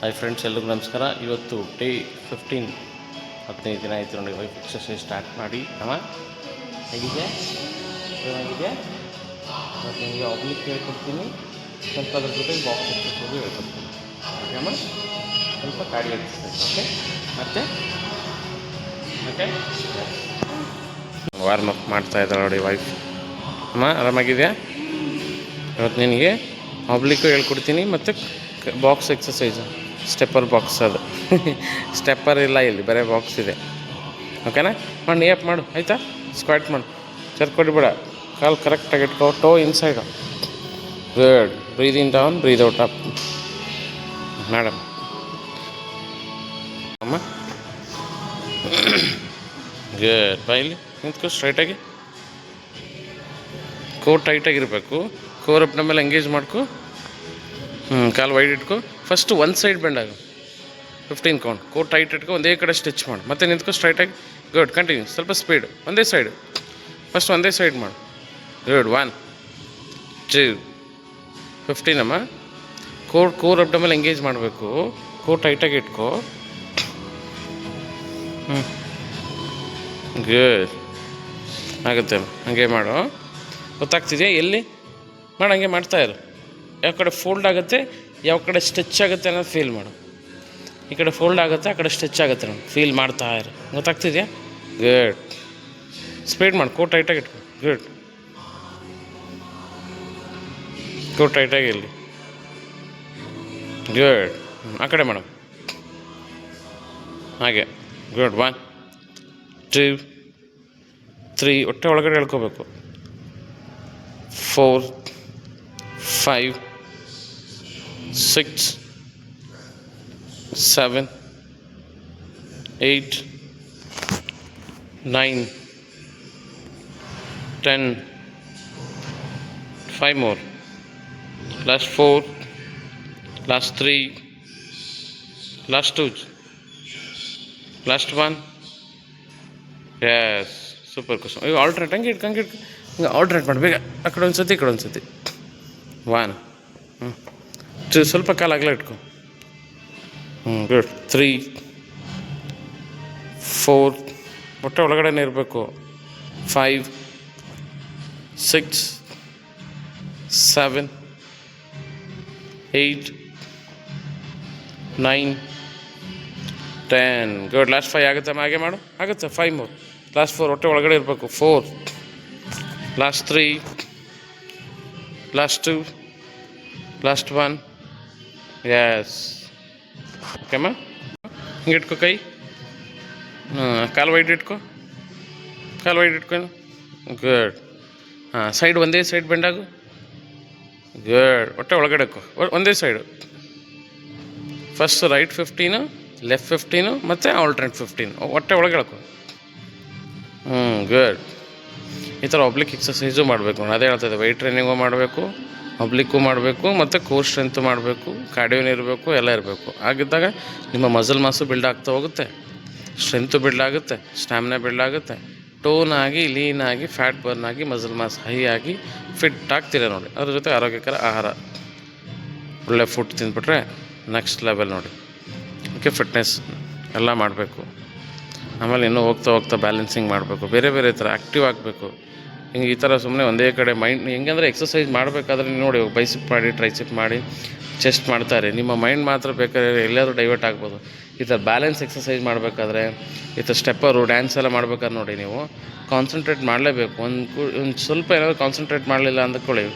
Hi friends ಎಲ್ರಿಗೂ ನಮಸ್ಕಾರ. ಇವತ್ತು ಡೇ ಫಿಫ್ಟೀನ್ ಹದಿನೈದು ದಿನ ಆಯಿತು ನೋಡಿ ವೈಫ್ ಎಕ್ಸಸೈಸ್ ಸ್ಟಾರ್ಟ್ ಮಾಡಿ. ಅಮ್ಮ ಹೇಗಿದೆ? ಹೇಗಿದೆ? ಮತ್ತು ನಿಮಗೆ ಒಬ್ಲಿಕ್ ಹೇಳ್ಕೊಡ್ತೀನಿ. ಸ್ವಲ್ಪ ಅದ್ರ ಜೊತೆ ಬಾಕ್ಸ್ ಹೇಳ್ಕೊಡ್ತೀನಿ. ಓಕೆ ಅಮ್ಮ ಸ್ವಲ್ಪ ಕಾಡಿ ಎಕ್ಸಸೈಸ್ ಓಕೆ ಮತ್ತೆ? ಓಕೆ ವಾರ್ಮ್ ಅಪ್ ಮಾಡ್ತಾ ಇದ್ದಾರೆ ನೋಡಿ ವೈಫ್ ಅಮ್ಮ, ಆರಾಮಾಗಿದೆಯಾ? ಇವತ್ತು ನಿನಗೆ ಆಬ್ಲಿಕ್ಕು ಹೇಳ್ಕೊಡ್ತೀನಿ ಮತ್ತು ಬಾಕ್ಸ್ ಎಕ್ಸಸೈಸು ಸ್ಟೆಪ್ಪರ್ ಬಾಕ್ಸ್ ಅದು. ಸ್ಟೆಪ್ಪರ್ ಇಲ್ಲ ಇಲ್ಲಿ, ಬರೀ ಬಾಕ್ಸ್ ಇದೆ. ಓಕೆನಾ? ಮಾಡಿ ನಿಯಪ್ ಮಾಡು, ಆಯಿತಾ? ಸ್ಕ್ವಾಟ್ ಮಾಡು. ಚರ್ಕೊಡಿಬೇಡ ಕಾಲು ಕರೆಕ್ಟಾಗಿ ಇಟ್ಕೋ, toe inside good breathe in down breathe out up madam ಅಮ್ಮ ಗುಡ್ ಇಲ್ಲಿ, ನಿಂತ್ಕೋ ಸ್ಟ್ರೈಟಾಗಿ ಕೋರ್ ಟೈಟಾಗಿರಬೇಕು ಕೋರ್ ಅಪ್ನ ಮೇಲೆ ಎಂಗೇಜ್ ಮಾಡ್ಕೊ. ಹ್ಞೂ ಕಾಲು ವೈಡ್ ಇಟ್ಕೊ. ಫಸ್ಟ್ ಒಂದು ಸೈಡ್ ಬೆಂಡ್ ಆಗು. ಫಿಫ್ಟೀನ್ ಕೌಂಟ್ ಕೋರ್ ಟೈಟ್ ಇಟ್ಕೊ, ಒಂದೇ ಕಡೆ ಸ್ಟಿಚ್ ಮಾಡು. ಮತ್ತೆ ನಿಂತ್ಕೊ ಸ್ಟ್ರೈಟಾಗಿ ಗುಡ್ ಕಂಟಿನ್ಯೂ ಸ್ವಲ್ಪ ಸ್ಪೀಡ್ ಒಂದೇ ಸೈಡ್ ಫಸ್ಟ್ ಒಂದೇ ಸೈಡ್ ಮಾಡು. ಗುಡ್ ಒನ್ ಟೂ ಫಿಫ್ಟೀನ್ ಅಮ್ಮ. ಕೋರ್ ಕೋರ್ ಅಪ್ನ ಮೇಲೆ ಎಂಗೇಜ್ ಮಾಡಬೇಕು. ಕೋರ್ ಟೈಟಾಗಿ ಇಟ್ಕೊ. ಹ್ಞೂ ಗುಡ್ ಆಗುತ್ತೆ ಹಾಗೆ ಮಾಡು. ಗೊತ್ತಾಗ್ತಿದೆಯಾ? ಎಲ್ಲಿ? ಮಾಡು, ಹಂಗೆ ಮಾಡ್ತಾ ಇರು. ಯಾವ ಕಡೆ ಫೋಲ್ಡ್ ಆಗುತ್ತೆ, ಯಾವ ಕಡೆ ಸ್ಟ್ರೆಚ್ ಆಗುತ್ತೆ ಅನ್ನೋದು ಫೀಲ್ ಮಾಡು. ಈ ಕಡೆ ಫೋಲ್ಡ್ ಆಗುತ್ತೆ, ಆ ಕಡೆ ಸ್ಟ್ರೆಚ್ ಆಗುತ್ತೆ ನಾನು ಫೀಲ್ ಮಾಡ್ತಾ ಇರು. ಗೊತ್ತಾಗ್ತಿದೆಯಾ? ಗುಡ್ ಸ್ಪೀಡ್ ಮಾಡಿ. ಕೋಟ್ ಟೈಟಾಗಿ ಇಟ್ಕೊ. ಗುಡ್ ಕೋಟ್ ಟೈಟಾಗಿ ಇಲ್ಲಿ ಗುಡ್ ಆ ಕಡೆ ಮೇಡಮ್ ಹಾಗೆ. ಗುಡ್ ಒನ್ ಟೂ ತ್ರೀ ಹೊಟ್ಟೆ ಒಳಗಡೆ ಹೇಳ್ಕೋಬೇಕು four five six seven eight nine ten five more last four last three last two last one yes super ಕುಸು ಈಗ ಆಲ್ಟ್ರೇಟ್ ಹಂಗೆ ಇಟ್ಕೊ ಹಂಗೆ ಇಟ್ಕೊ ಹಂಗೆ ಆಲ್ಟ್ರೇಟ್ ಮಾಡಿ ಬೇಗ ಆ ಕಡೆ ಒಂದು ಸತಿ ಈ ಕಡೆ ಒಂದು ಸತಿ ಒನ್ ಹ್ಞೂ ಟು ಸ್ವಲ್ಪ ಕಾಲ ಅಗಲ ಇಟ್ಕೊ. ಹ್ಞೂ ಗುಡ್. ತ್ರೀ ಫೋರ್ ಹೊಟ್ಟೆ ಒಳಗಡೆನೇ ಇರಬೇಕು. Five six seven eight nine ten good last five ಆಗುತ್ತೆ? ಹಾಗೆ ಮಾಡು. ಆಗುತ್ತೆ? ಫೈವ್ ಮೋರ್ ಲಾಸ್ಟ್ ಫೋರ್ ಹೊಟ್ಟೆ ಒಳಗಡೆ ಇರಬೇಕು. Four last three last two last one yes ಓಕೆಮ್ಮ ಹಿಂಗೆ ಇಟ್ಕೋ ಕೈ. ಹಾಂ, ಕಾಲು ವೈಡ್ ಇಟ್ಕೋ. ಕಾಲು ವೈಡ್ ಇಟ್ಕೊ. ಗುಡ್ ಹಾಂ ಸೈಡ್ ಒಂದೇ ಸೈಡ್ ಬೆಂಡಾಗು ಗುಡ್ ಒಟ್ಟೆ ಒಳಗಡೆ ಇಕ್ಕೋ ಒಂದೇ side first right fifteen left fifteen ಮತ್ತು ಆಲ್ಟ್ರೇಟ್ ಫಿಫ್ಟೀನ್ ಒಟ್ಟೆ ಒಳಗೆ ಎಳ್ಕೊ ಹ್ಞೂ ಗುಡ್ ಈ ಥರ ಒಬ್ಲಿಕ್ ಎಕ್ಸಸೈಸು ಮಾಡಬೇಕು ನೋಡಿ. ಅದೇ ಹೇಳ್ತದೆ ವೆಯ್ಟ್ ಟ್ರೈನಿಂಗು ಮಾಡಬೇಕು. ಒಬ್ಲಿಕ್ಕು ಮಾಡಬೇಕು, ಮತ್ತು ಕೋರ್ ಸ್ಟ್ರೆಂತು ಮಾಡಬೇಕು ಕಾರ್ಡಿಯೋನ್ ಇರಬೇಕು, ಎಲ್ಲ ಇರಬೇಕು. ಆಗಿದ್ದಾಗ ನಿಮ್ಮ ಮಸಲ್ ಮಾಸು ಬಿಲ್ಡ್ ಆಗ್ತಾ ಹೋಗುತ್ತೆ. ಸ್ಟ್ರೆಂತು ಬಿಲ್ಡ್ ಆಗುತ್ತೆ ಸ್ಟ್ಯಾಮಿನಾ ಬಿಲ್ಡ್ ಆಗುತ್ತೆ. ಟೋನ್ ಆಗಿ ಲೀನ್ ಆಗಿ ಫ್ಯಾಟ್ ಬರ್ನ್ ಆಗಿ ಮಸಲ್ ಮಾಸ್ ಹೈ ಆಗಿ ಫಿಟ್ ಆಗ್ತೀರ ನೋಡಿ. ಅದ್ರ ಜೊತೆ ಆರೋಗ್ಯಕರ ಆಹಾರ. ಒಳ್ಳೆ ಫುಡ್ ತಿಂದ್ಬಿಟ್ರೆ ನೆಕ್ಸ್ಟ್ ಲೆವೆಲ್ ನೋಡಿ. ಓಕೆ ಫಿಟ್ನೆಸ್ ಎಲ್ಲ ಮಾಡಬೇಕು. ಆಮೇಲೆ ಇನ್ನೂ ಹೋಗ್ತಾ ಹೋಗ್ತಾ ಬ್ಯಾಲೆನ್ಸಿಂಗ್ ಮಾಡಬೇಕು. ಬೇರೆ ಬೇರೆ ಥರ ಆ್ಯಕ್ಟಿವ್ ಆಗಬೇಕು. ಈ ಥರ ಸುಮ್ಮನೆ ಒಂದೇ ಕಡೆ ಮೈಂಡ್ ಹೆಂಗಂದ್ರೆ ಎಕ್ಸಸೈಸ್ ಮಾಡಬೇಕಾದ್ರೆ ನೋಡಿ ಬೈಸಿಪ್ ಮಾಡಿ ಟ್ರೈಸಿಪ್ ಮಾಡಿ ಚೆಸ್ಟ್ ಮಾಡ್ತಾರೆ. ನಿಮ್ಮ ಮೈಂಡ್ ಮಾತ್ರ ಬೇಕಾದ್ರೆ ಎಲ್ಲಾದರೂ ಡೈವರ್ಟ್ ಆಗ್ಬೋದು. ಈ ಥರ ಬ್ಯಾಲೆನ್ಸ್ ಎಕ್ಸಸೈಸ್ ಮಾಡಬೇಕಾದ್ರೆ, ಈ ಥರ ಸ್ಟೆಪ್ಪರು ಡ್ಯಾನ್ಸ್ ಎಲ್ಲ ಮಾಡ್ಬೇಕಾದ್ರೆ ನೋಡಿ ನೀವು ಕಾನ್ಸಂಟ್ರೇಟ್ ಮಾಡಲೇಬೇಕು. ಒಂದು ಒಂದು ಸ್ವಲ್ಪ ಏನಾದರೂ ಕಾನ್ಸಂಟ್ರೇಟ್ ಮಾಡಲಿಲ್ಲ ಅಂದ್ಕೊಳ್ಳಿ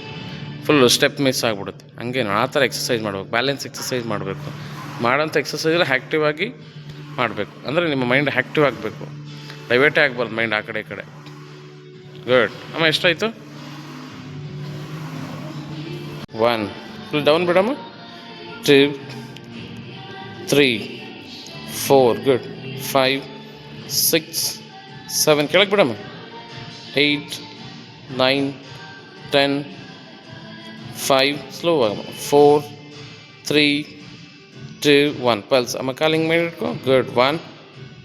ಫುಲ್ಲು ಸ್ಟೆಪ್ ಮಿಸ್ ಆಗಿಬಿಡುತ್ತೆ. ಹಂಗೇನು, ಆ ಥರ ಎಕ್ಸಸೈಸ್ ಮಾಡಬೇಕು. ಬ್ಯಾಲೆನ್ಸ್ ಎಕ್ಸಸೈಸ್ ಮಾಡಬೇಕು. ಮಾಡೋಂಥ ಎಕ್ಸಸೈಸಲ್ಲಿ ಆ್ಯಕ್ಟಿವ್ ಆಗಿ ಮಾಡಬೇಕು. ಅಂದರೆ ನಿಮ್ಮ ಮೈಂಡ್ ಆ್ಯಕ್ಟಿವ್ ಆಗಬೇಕು. ಡೈವರ್ಟೇ ಆಗಬಾರ್ದು ಮೈಂಡ್ ಆ ಕಡೆ ಈ ಕಡೆ. ಗುಡ್ ಅಮ್ಮ ಎಷ್ಟಾಯಿತು ಒನ್ ಫುಲ್ ಡೌನ್ ಬಿಡಮ್ಮ two three four good five six seven ಕೆಳಗೆ ಬಿಡಮ್ಮ eight nine ten five slow ಆಗಮ್ಮ four three two one pulse ಅಮ್ಮ ಕಾಲಿಂಗ್ ಮೇಲೆ ಇಟ್ಕೋ. ಗುಡ್ ಒನ್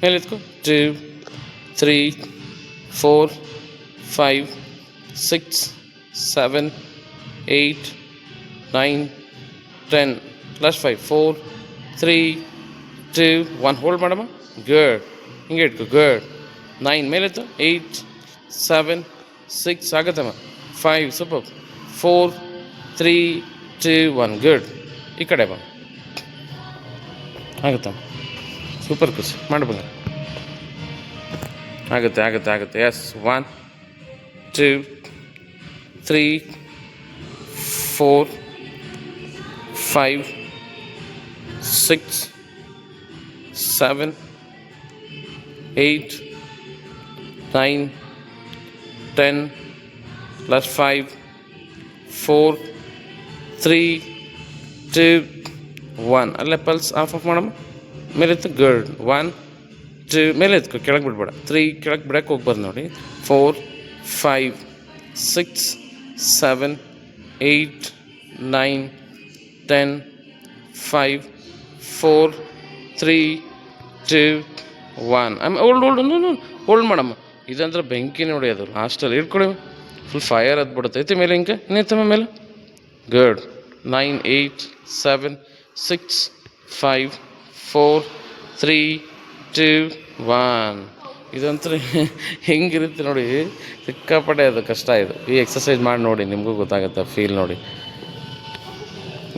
ಮೇಲೆ ಇಟ್ಕೋ two three four five six seven eight nine ten last five four three two one hold ಮಾಡಮ್ಮ good ಹಿಂಗೆ ಇಟ್ಕೊ ಗುಡ್ ನೈನ್ ಮೇಲೆತ್ತು eight seven six ಆಗುತ್ತಮ್ಮ five super four three two one good ಈ ಕಡೆ ಬಾ ಆಗುತ್ತಮ್ಮ super ಖುಷಿ ಮಾಡ್ಬೋದು ಆಗುತ್ತೆ ಆಗುತ್ತೆ ಆಗುತ್ತೆ yes one two three four five six seven eight nine ten plus five four three two one ಅಲ್ಲೇ ಪಲ್ಸ್ ಆಫ್ ಆಫ್ ಮಾಡಮ್ಮ ಮೇಲೆ ಎತ್ತು ಗುಡ್ ಒನ್ ಟು ಮೇಲೆ ಎತ್ಕೊ ಕೆಳಗೆ ಬಿಡ್ಬೇಡ ತ್ರೀ ಕೆಳಗೆ ಬಿಡಕ್ಕೆ ಹೋಗ್ಬಾರ್ದು ನೋಡಿ four five six seven eight nine ten five four three two one ಆಮೇಲೆ ಓಲ್ಡ್ ಓಲ್ಡ್ ನೋ ಹೋಲ್ಡ್ ಮಾಡಮ್ಮ ಇದಂದ್ರೆ ಬೆಂಕಿ ನೋಡಿ ಅದು ಲಾಸ್ಟಲ್ಲಿ ಇಟ್ಕೊಡಿ ಫುಲ್ ಫೈರ್ ಅದು ಬಿಡುತ್ತೆ ಐತಿ ಮೇಲೆ ಹಿಂಗೆ ಇನ್ನೈತಮ್ಮ ಮೇಲೆ good nine eight seven six five four three two one ಇದಂತೂ ಹೆಂಗಿರುತ್ತೆ ನೋಡಿ ಸಿಕ್ಕಾಪಟ್ಟೆ ಅದು ಕಷ್ಟ ಇದು. ಈ ಎಕ್ಸಸೈಸ್ ಮಾಡಿ ನೋಡಿ ನಿಮಗೂ ಗೊತ್ತಾಗುತ್ತೆ ಫೀಲ್ ನೋಡಿ.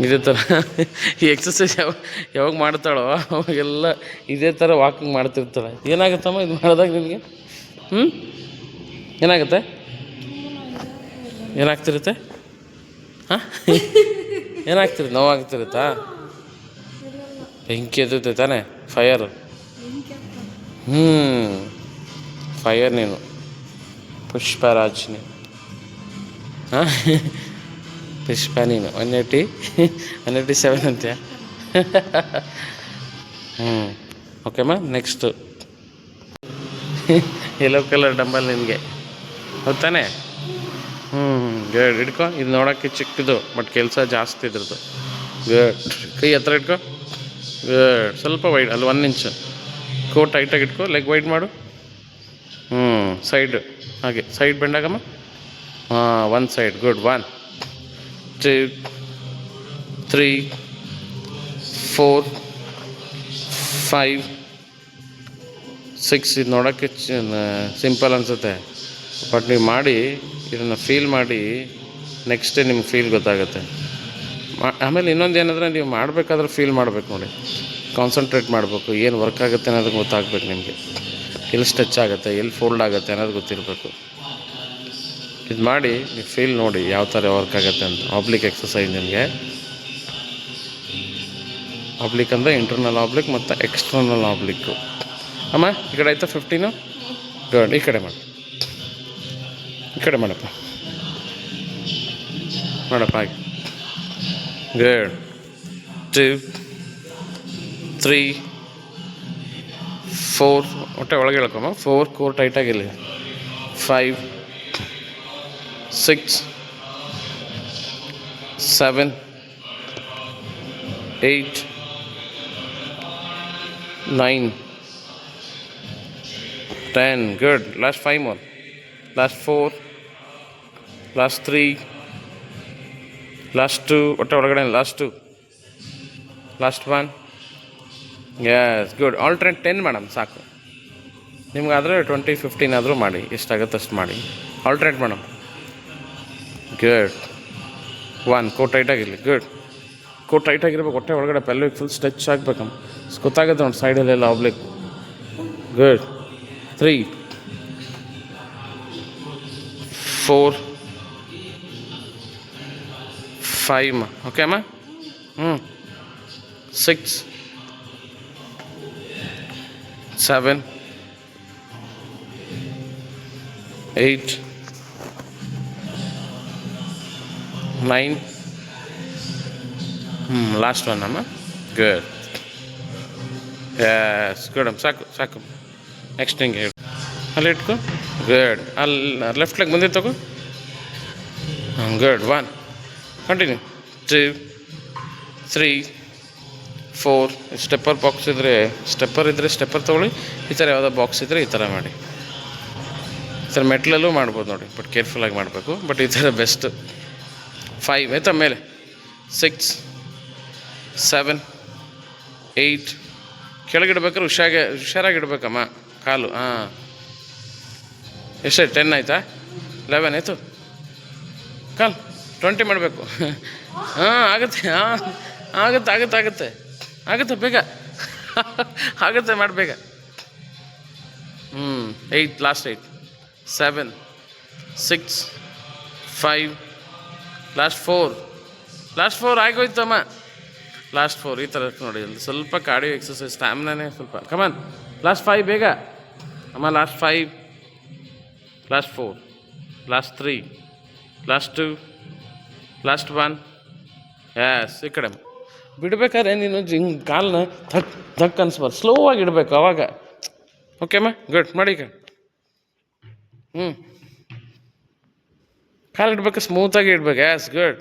ಇದೇ ಥರ ಈ ಎಕ್ಸಸೈಸ್ ಯಾವಾಗ ಯಾವಾಗ ಮಾಡ್ತಾಳೋ ಅವಾಗೆಲ್ಲ ಇದೇ ಥರ ವಾಕಿಂಗ್ ಮಾಡ್ತಿರ್ತಾಳೆ. ಏನಾಗುತ್ತಮ್ಮ ಇದು ಮಾಡಿದಾಗ ನಿಮಗೆ? ಹ್ಞೂ ಏನಾಗುತ್ತೆ? ಏನಾಗ್ತಿರುತ್ತೆ? ಹಾಂ? ಏನಾಗ್ತಿರುತ್ತೆ? ನೋವಾಗ್ತಿರುತ್ತಾ? ಬೆಂಕಿ ಎದ್ದಿರುತ್ತೆ ತಾನೇ ಫೈರ್ ಹ್ಞೂ ಫೈರ್ ನೀನು. ಪುಷ್ಪರಾಜ್ ನೀನು. ಹಾಂ? ಪುಷ್ಪ ನೀನು. One eighty one eighty seven ಅಂತ್ಯ? ಹ್ಞೂ ಓಕೆಮ್ಮ ನೆಕ್ಸ್ಟು ಯೆಲ್ಲೋ ಕಲರ್ ಡಂಬಲ್ ನಿನಗೆ. ಹೋಗ್ತಾನೆ ಹ್ಞೂ ಗೇಡ್ ಹಿಡ್ಕೊ. ಇದು ನೋಡೋಕ್ಕೆ ಚಿಕ್ಕದು ಬಟ್ ಕೆಲಸ ಜಾಸ್ತಿ ಇದ್ರದ್ದು. ಗೇಡ್ ಕೈ ಹತ್ರ ಇಟ್ಕೊ ಗೇಡ್ ಸ್ವಲ್ಪ ವೈಡ್ ಅಲ್ಲಿ ಒನ್ ಇಂಚ್ ಕೋ ಟೈಟಾಗಿ ಇಟ್ಕೊ ಲೆಗ್ ವೈಡ್ ಮಾಡು. ಹ್ಞೂ ಸೈಡ್ ಹಾಗೆ ಸೈಡ್ ಬೆಂಡಾಗಮ್ಮ ಹಾಂ one side good one two three four five six ಇದು ನೋಡೋಕ್ಕೆ ಸಿಂಪಲ್ ಅನಿಸುತ್ತೆ. ಬಟ್ ನೀವು ಮಾಡಿ, ಇದನ್ನು ಫೀಲ್ ಮಾಡಿ ನೆಕ್ಸ್ಟ್ ನಿಮ್ಗೆ ಫೀಲ್ ಗೊತ್ತಾಗುತ್ತೆ. ಆಮೇಲೆ ಇನ್ನೊಂದು ಏನಂದರೆ ನೀವು ಮಾಡಬೇಕಾದ್ರೆ ಫೀಲ್ ಮಾಡಬೇಕು ನೋಡಿ. ಕಾನ್ಸಂಟ್ರೇಟ್ ಮಾಡಬೇಕು, ಏನು ವರ್ಕ್ ಆಗುತ್ತೆ ಅನ್ನೋದು ಗೊತ್ತಾಗಬೇಕು ನಿಮಗೆ. ಎಲ್ಲಿ ಸ್ಟಚ್ ಆಗುತ್ತೆ ಎಲ್ಲಿ ಫೋಲ್ಡ್ ಆಗುತ್ತೆ ಅನ್ನೋದು ಗೊತ್ತಿರಬೇಕು. ಇದು ಮಾಡಿ ನೀವು ಫೀಲ್ ನೋಡಿ ಯಾವ ಥರ ವರ್ಕ್ ಆಗುತ್ತೆ ಅಂತ. ಆಬ್ಲಿಕ್ ಎಕ್ಸಸೈಸ್ ನಿಮಗೆ. ಆಬ್ಲಿಕ್ ಅಂದರೆ ಇಂಟರ್ನಲ್ ಆಬ್ಲಿಕ್ ಮತ್ತು ಎಕ್ಸ್ಟರ್ನಲ್ ಆಬ್ಲಿಕ್ಕು ಅಮ್ಮ, ಈ ಕಡೆ ಆಯಿತಾ ಫಿಫ್ಟೀನು ಗುಡ್ ಈ ಕಡೆ ಮಾಡಿ. ಈ ಕಡೆ ಮಾಡಪ್ಪ. ಮಾಡಪ್ಪ ಹಾಗೆ ಗುಡ್ ಟೂ ತ್ರೀ ಫೋರ್ ಹೊಟ್ಟೆ ಒಳಗೆ ಹೇಳ್ಕೊಮ್ಮ four core ಟೈಟಾಗಿಲ್ಲ five six seven eight nine ten good last five more last four last three last two ಹೊಟ್ಟೆ ಒಳಗಡೆ last two last one yes good alternate ten madam ಸಾಕು. ನಿಮಗಾದರೆ twenty fifteen ಆದರೂ ಮಾಡಿ ಎಷ್ಟಾಗುತ್ತೆ ಅಷ್ಟು ಮಾಡಿ. Alternate madam good one core ಟೈಟಾಗಿರಲಿ good core ಟೈಟಾಗಿರ್ಬೇಕು ಹೊಟ್ಟೆ ಒಳಗಡೆ ಪೆಲ್ವಿಗೆ ಫುಲ್ ಸ್ಟ್ರೆಚ್ ಆಗಬೇಕಮ್ಮ. ಗೊತ್ತಾಗುತ್ತೆ ನೋಡಿ ಸೈಡಲ್ಲೆಲ್ಲ oblique good three four five okay ಅಮ್ಮ ಹ್ಞೂ ಸಿಕ್ಸ್ ಸೆವೆನ್ ಏಯ್ಟ್ ನೈನ್ ಹ್ಞೂ ಲಾಸ್ಟ್ ಒನ್ ಅಮ್ಮ ಗುಡ್ ಎಸ್ ಗುಡ್ ಅಮ್ಮ ಸಾಕು ಸಾಕು ನೆಕ್ಸ್ಟ್ ಹಿಂಗೆ ಹೇಳು ಅಲ್ಲಿ ಇಟ್ಕೊ ಗುಡ್ ಅಲ್ಲಿ ಲೆಫ್ಟ್ ಲೆಗ್ ಮುಂದೆ ತಗೋ ಹಾಂ ಫೋರ್ ಸ್ಟೆಪ್ಪರ್ ಬಾಕ್ಸ್ ಇದ್ದರೆ ಸ್ಟೆಪ್ಪರ್ ಇದ್ದರೆ ಸ್ಟೆಪ್ಪರ್ ತೊಗೊಳ್ಳಿ, ಈ ಥರ ಯಾವುದೋ ಬಾಕ್ಸ್ ಇದ್ದರೆ ಈ ಥರ ಮಾಡಿ. ಈ ಥರ ಮೆಟ್ಲಲ್ಲೂ ಮಾಡ್ಬೋದು ನೋಡಿ ಬಟ್ ಕೇರ್ಫುಲ್ಲಾಗಿ ಮಾಡಬೇಕು ಬಟ್ ಈ ಥರ ಬೆಸ್ಟ್ ಫೈವ್ ಆಯ್ತಾ? ಮೇಲೆ. ಸಿಕ್ಸ್ ಸೆವೆನ್ ಏಯ್ಟ್ ಕೆಳಗಿಡ್ಬೇಕಾದ್ರೆ ಹುಷಾಗೆ, ಹುಷಾರಾಗಿಡ್ಬೇಕಮ್ಮ. ಕಾಲು, ಹಾಂ. ಎಷ್ಟೇ ಟೆನ್ ಆಯಿತಾ? ಲೆವೆನ್ ಆಯಿತು? ಕಾಲ್ ಟ್ವೆಂಟಿ ಮಾಡಬೇಕು. ಹಾಂ, ಆಗುತ್ತೆ ಹಾಂ. ಆಗುತ್ತೆ ಆಗುತ್ತೆ ಆಗುತ್ತೆ. ಆಗುತ್ತೆ, ಬೇಗ. ಆಗುತ್ತೆ, ಮಾಡಿ, ಬೇಗ. ಹ್ಞೂ eight last eight seven six five last four last four ಆಗೋಯ್ತಮ್ಮ. Last four ಈ ಥರ ನೋಡಿ ಒಂದು ಸ್ವಲ್ಪ ಕಾರ್ಡಿಯೋ ಎಕ್ಸಸೈಸ್ ಸ್ಟ್ಯಾಮಿನಾನೇ ಸ್ವಲ್ಪ. ಕಮಾನ್ ಲಾಸ್ಟ್ ಫೈವ್ ಬೇಗ. ಅಮ್ಮ last five last four last three last two last one yes ಈ ಕಡೆ ಬಿಡ್ಬೇಕಾದ್ರೆ ನೀನು ಹಿಂಗೆ ಕಾಲನ್ನ ಥಕ್ ಥಕ್ ಅನ್ಸ್ಬಾರ್ದು ಸ್ಲೋ ಆಗಿ ಇಡಬೇಕು ಅವಾಗ. ಓಕೆ ಅಮ್ಮ? ಗುಡ್ ಮಾಡಿ ಈಗ. ಹ್ಞೂ ಕಾಲು ಇಡ್ಬೇಕು ಸ್ಮೂತಾಗಿ ಇಡ್ಬೇಕು. Yes good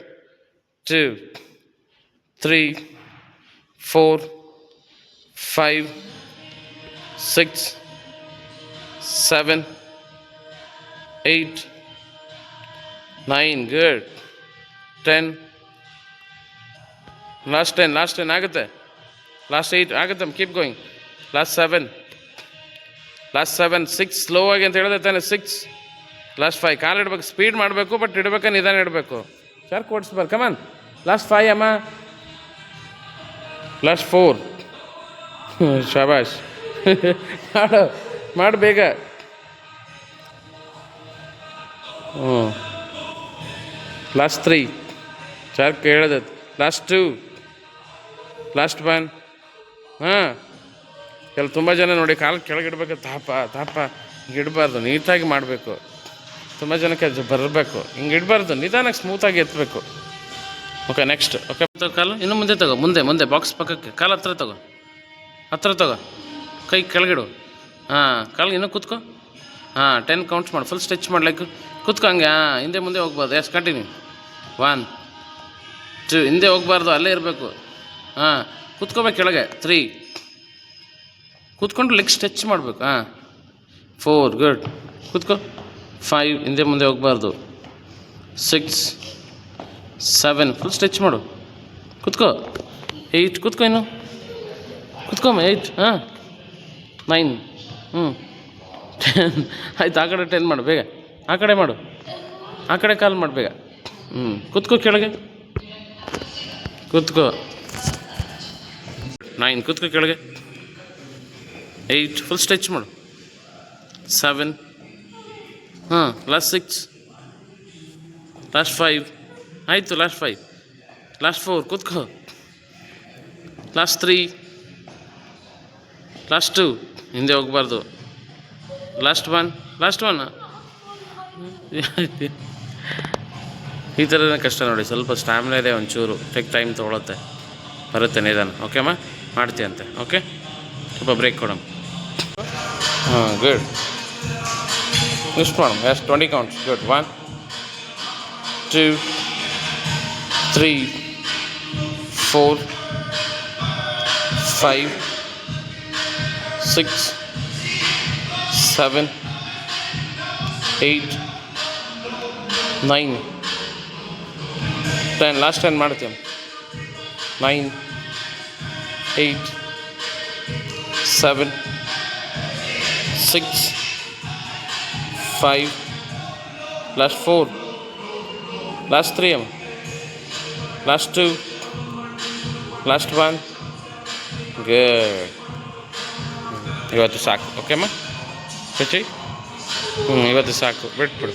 two three four five six seven eight nine good ten last ten last ten ಆಗುತ್ತೆ ಲಾಸ್ಟ್ ಏಯ್ಟ್ ಆಗುತ್ತೆ keep going last seven last seven six slow ಆಗಿ ಅಂತ ಹೇಳಿದ್ರೆ ತಾನೆ ಸಿಕ್ಸ್ ಲಾಸ್ಟ್ ಫೈವ್ ಕಾಲು ಇಡ್ಬೇಕು ಸ್ಪೀಡ್ ಮಾಡಬೇಕು ಬಟ್ ಇಡಬೇಕು, ನಿಧಾನ ಇಡಬೇಕು. ಚಾರ್ಕ್ ಓಡಿಸ್ಬಾರ್ದು ಕಮನ್ ಲಾಸ್ಟ್ ಫೈವ್ ಅಮ್ಮ. ಲಾಸ್ಟ್ ಫೋರ್ ಶಬಾಷ್. ಮಾಡು ಮಾಡು ಬೇಗ. ಹ್ಞೂ ಲಾಸ್ಟ್ ತ್ರೀ ಸರ್ ಹೇಳಿದೆ. ಲಾಸ್ಟ್ ಟೂ ಲಾಸ್ಟ್ ಬ್ಯಾನ್ ಹಾಂ. ಕೆಲ ತುಂಬ ಜನ ನೋಡಿ ಕಾಲು ಕೆಳಗಿಡ್ಬೇಕು, ತಾಪ ತಾಪ ಇಡಬಾರ್ದು ನೀಟಾಗಿ ಮಾಡಬೇಕು. ತುಂಬ ಜನಕ್ಕೆ ಅದು ಬರಬೇಕು, ಹಿಂಗೆ ಇಡಬಾರ್ದು, ನಿಧಾನಕ್ಕೆ ಸ್ಮೂತಾಗಿ ಎತ್ತಬೇಕು ಓಕೆ ನೆಕ್ಸ್ಟ್ ಓಕೆ ಕಾಲು. ಇನ್ನು ಮುಂದೆ ತಗೋ, ಮುಂದೆ ಮುಂದೆ ಬಾಕ್ಸ್ ಪಕ್ಕಕ್ಕೆ. ಕಾಲು ಹತ್ರ ತಗೋ. ಹತ್ರ ತಗೋ. ಕೈ ಕೆಳಗಿಡು. ಹಾಂ, ಕಾಲು ಇನ್ನೂ ಕೂತ್ಕೋ. ಹಾಂ ಟೆನ್ ಕೌಂಟ್ಸ್ ಮಾಡು. ಫುಲ್ ಸ್ಟಿಚ್ ಮಾಡ್ಲಿಕ್ಕೆ ಕೂತ್ಕೋ ಹಂಗೆ. ಹಾಂ, ಹಿಂದೆ ಮುಂದೆ ಹೋಗ್ಬಾರ್ದು. ಎಸ್ ಕಂಟಿನ್ಯೂ ಒನ್ ಟು ಹಿಂದೆ ಹೋಗ್ಬಾರ್ದು, ಅಲ್ಲೇ ಇರಬೇಕು. ಹಾಂ ಕೂತ್ಕೋಬೇಕು ಕೆಳಗೆ. ತ್ರೀ ಕೂತ್ಕೊಂಡು ಲೆಗ್ ಸ್ಟ್ರೆಚ್ ಮಾಡಬೇಕು. ಹಾಂ. ಫೋರ್ ಗುಡ್ ಕೂತ್ಕೋ. ಫೈವ್ ಹಿಂದೆ ಮುಂದೆ ಹೋಗಬಾರ್ದು. ಸಿಕ್ಸ್ ಸೆವೆನ್ ಫುಲ್ ಸ್ಟ್ರೆಚ್ ಮಾಡು. ಕೂತ್ಕೋ. ಏಯ್ಟ್ ಕೂತ್ಕೋ ಇನ್ನು. ಕೂತ್ಕೊಮ್ಮ ಏಯ್ಟ್ ಹಾಂ. ನೈನ್ ಹ್ಞೂ ಟೆನ್ ಆಯ್ತು, ಆ ಕಡೆ ಟೆನ್ ಮಾಡು, ಬೇಗ. ಆ ಕಡೆ ಮಾಡು. ಆ ಕಡೆ ಕಾಲ್ ಮಾಡು, ಬೇಗ. ಹ್ಞೂ ಕೂತ್ಕೋ ಕೆಳಗೆ. ಕೂತ್ಕೋ. ನೈನ್ ಕೂತ್ಕೊ ಕೆಳಗೆ. ಏಯ್ಟ್ ಫುಲ್ ಸ್ಟ್ರೆಚ್ ಮಾಡು. ಸೆವೆನ್ ಹಾಂ ಲಾಸ್ಟ್ ಸಿಕ್ಸ್ ಲಾಸ್ಟ್ ಫೈವ್ ಆಯಿತು ಲಾಸ್ಟ್ ಫೈವ್ ಲಾಸ್ಟ್ ಫೋರ್ ಕೂತ್ಕೋ. ಲಾಸ್ಟ್ ತ್ರೀ ಲಾಸ್ಟ್ ಟು ಹಿಂದೆ ಹೋಗ್ಬಾರ್ದು. ಲಾಸ್ಟ್ ಒನ್ ಲಾಸ್ಟ್ ಒನ್ ಈ ಥರನೇ ಕಷ್ಟ ನೋಡಿ, ಸ್ವಲ್ಪ ಸ್ಟ್ಯಾಮಿನಾ ಇದೆ ಒಂಚೂರು. ಟೆಕ್ ಟೈಮ್ ತೊಗೊಳುತ್ತೆ. ಬರುತ್ತೆ ನಿಧಾನ. ಓಕೆಮ್ಮ ಮಾಡ್ತೀಯಂತೆ ಓಕೆ ಸ್ವಲ್ಪ ಬ್ರೇಕ್ ಕೊಡಮ್ ಹಾಂ ಗುಡ್ ಇಷ್ಟು madam yes twenty counts good one two three four five six seven eight nine ten last ten ಮಾಡ್ತೀನಿ nine eight seven six five last four last three ಅಮ್ಮ last two last one good ಇವತ್ತು ಸಾಕು ಓಕೆಮ್ಮ ಖುಷಿ ಹ್ಞೂ ಇವತ್ತು ಸಾಕು ಬಿಟ್ಬಿಡು